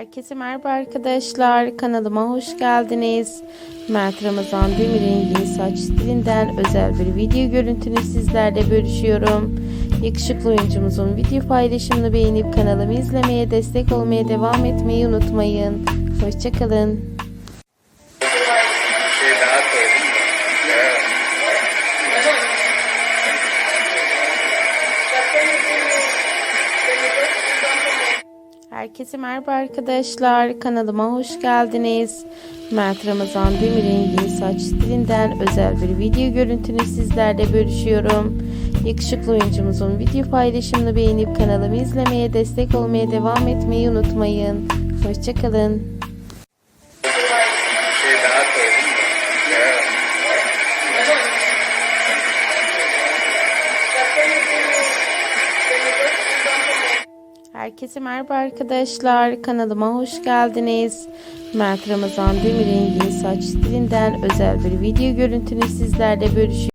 Herkese merhaba arkadaşlar. Kanalıma hoş geldiniz. Mert Ramazan Demir'in yeni saç stilinden özel bir video görüntünü sizlerle bölüşüyorum. Yakışıklı oyuncumuzun video paylaşımını beğenip kanalımı izlemeye, destek olmaya devam etmeyi unutmayın. Hoşçakalın. Herkese merhaba arkadaşlar. Kanalıma hoş geldiniz. Mert Ramazan Demir'in yeni saç stilinden özel bir video görüntünü sizlerle bölüşüyorum. Yakışıklı oyuncumuzun video paylaşımını beğenip kanalımı izlemeye, destek olmaya devam etmeyi unutmayın. Hoşçakalın. Herkese merhaba arkadaşlar. Kanalıma hoş geldiniz. Mert Ramazan Demir'in yeni saç stilinden özel bir video görüntünü sizlerle bölüşüyorum.